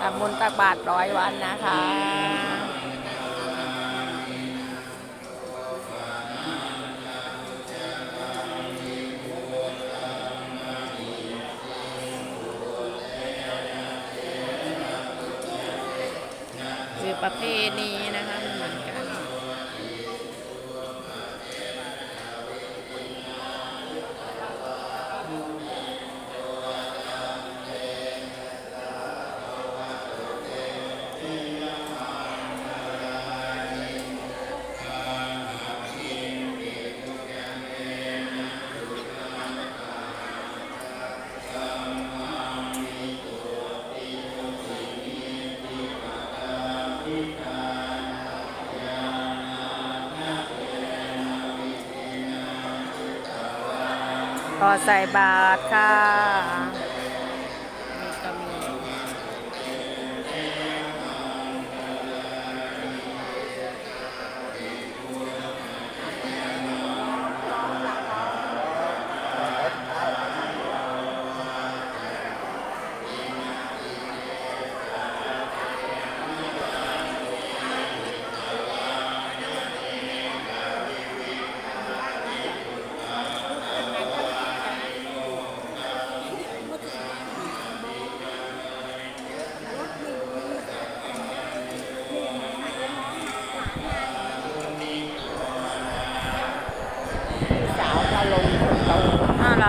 ทำบุญตักบาทรร้อยวันนะคะคือประเพณีนะคะ ก็ใส่บาทค่ะ 我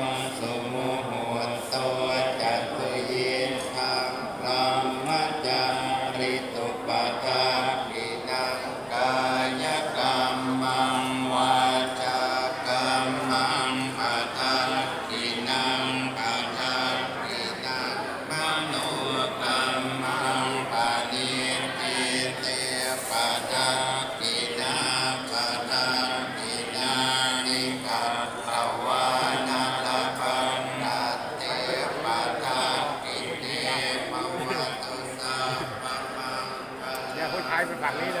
นี้เลย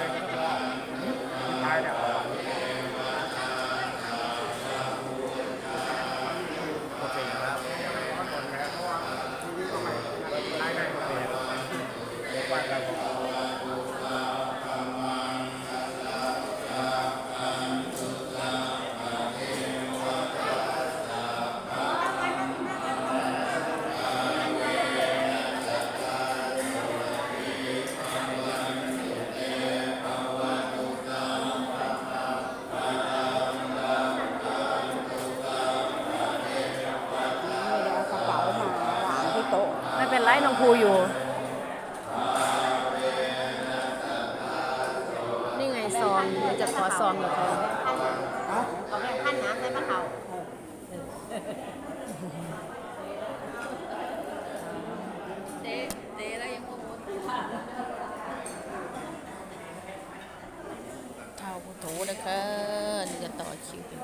พูอยู่ นี่ไงซองจะขอซองกับเขาเอาแม่ขั้นน้ำใส่มะเขาเต๊เต๊แล้วยังโมโหท้าวพุโธนะคะนี่จะต่อคิวกัน